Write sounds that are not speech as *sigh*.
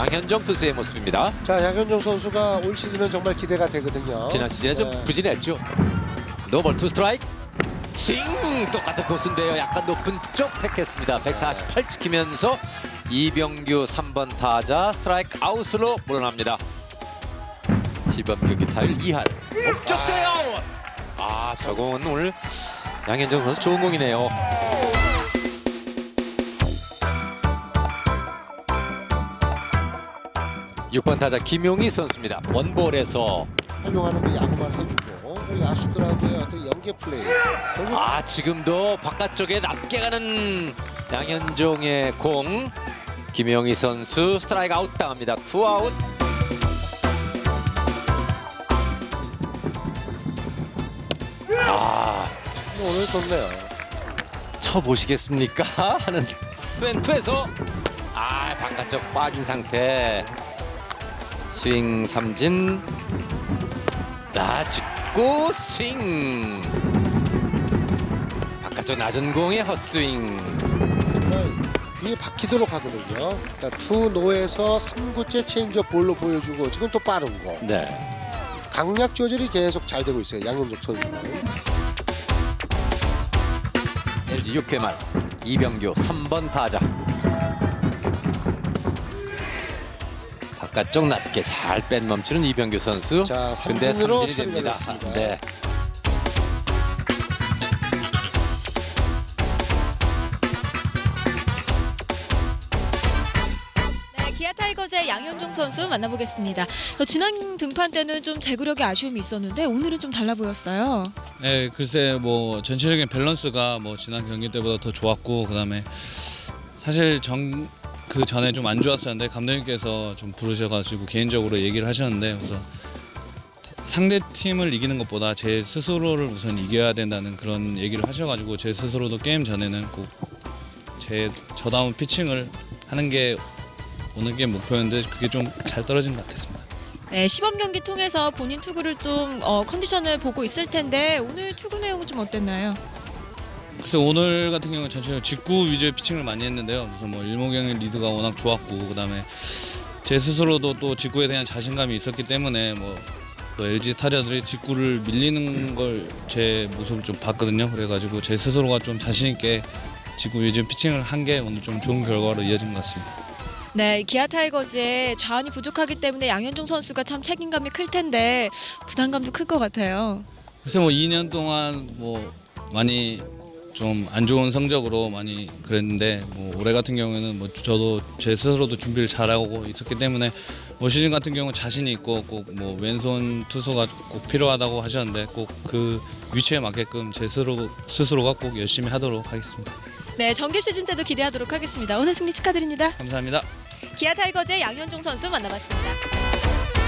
양현종 투수의 모습입니다. 자 양현종 선수가 올 시즌은 정말 기대가 되거든요. 지난 시즌에 좀 네. 부진했죠. 노볼 투 스트라이크. 싱 똑같은 코스인데요. 약간 높은 쪽 택했습니다. 148 지키면서 이병규 3번 타자 스트라이크 아웃으로 물러납니다. 시범 경기 타율 2할. 목적세 아웃. 아, 저공은 오늘 양현종 선수 좋은 공이네요. 육번 타자 김용희 선수입니다. 원볼에서. 활용하는 그 야구만 해주고 그 야수들하고의 어떤 연계 플레이. 결국 아 지금도 바깥쪽에 낮게 가는 양현종의 공. 김영희 선수 스트라이크 아웃 당합니다. 투아웃. 아 오늘 좋네요. 쳐보시겠습니까? *laughs* 하는 투앤투에서. 아 바깥쪽 빠진 상태 스윙 삼진 나 찍고 스윙 바깥쪽 낮은 공의 헛스윙 귀에 박히도록 하거든요. 그러니까 투 노에서 3구째 체인지업 볼로 보여주고 지금 또 빠른 거. 네. 강약 조절이 계속 잘 되고 있어요. 양현종 선수는. LG 6회 말 이병규 3번 타자 바깥쪽 낮게 잘 뺀 멈추는 이병규 선수 자 근데 삼진으로 삼진이 처리가 됩니다 됐습니다. 네. 네, 기아 타이거즈의 양현종 선수 만나보겠습니다. 저 지난 등판 때는 좀 제구력에 아쉬움이 있었는데 오늘은 좀 달라 보였어요. 네, 글쎄 뭐 전체적인 밸런스가 뭐 지난 경기 때보다 더 좋았고 그다음에 사실 정 그 전에 좀 안 좋았었는데 감독님께서 좀 부르셔가지고 개인적으로 얘기를 하셨는데 그래서 상대 팀을 이기는 것보다 제 스스로를 우선 이겨야 된다는 그런 얘기를 하셔가지고 제 스스로도 게임 전에는 꼭 제 저다운 피칭을 하는 게 오늘 게임 목표였는데 그게 좀 잘 떨어진 것 같았습니다. 네, 시범 경기 통해서 본인 투구를 좀 어, 컨디션을 보고 있을 텐데 오늘 투구 내용은 좀 어땠나요? 글쎄 오늘 같은 경우는 전체적으로 직구 위주의 피칭을 많이 했는데요. 우선 뭐 일목경의 리드가 워낙 좋았고 그다음에 제 스스로도 또 직구에 대한 자신감이 있었기 때문에 뭐 또 LG 타자들이 직구를 밀리는 걸 제 모습을 좀 봤거든요. 그래가지고 제 스스로가 좀 자신 있게 직구 위주 피칭을 한 게 오늘 좀 좋은 결과로 이어진 것 같습니다. 네, 기아 타이거즈의 좌완이 부족하기 때문에 양현종 선수가 참 책임감이 클 텐데 부담감도 클 것 같아요. 글쎄 뭐 2년 동안 뭐 많이 좀 안 좋은 성적으로 많이 그랬는데 뭐 올해 같은 경우에는 뭐 저도 제 스스로도 준비를 잘하고 있었기 때문에 뭐 시즌 같은 경우 자신이 있고 꼭 뭐 왼손 투수가 꼭 필요하다고 하셨는데 꼭 그 위치에 맞게끔 제 스스로 스스로가 꼭 열심히 하도록 하겠습니다. 네, 정규 시즌 때도 기대하도록 하겠습니다. 오늘 승리 축하드립니다. 감사합니다. 기아 타이거즈의 양현종 선수 만나봤습니다.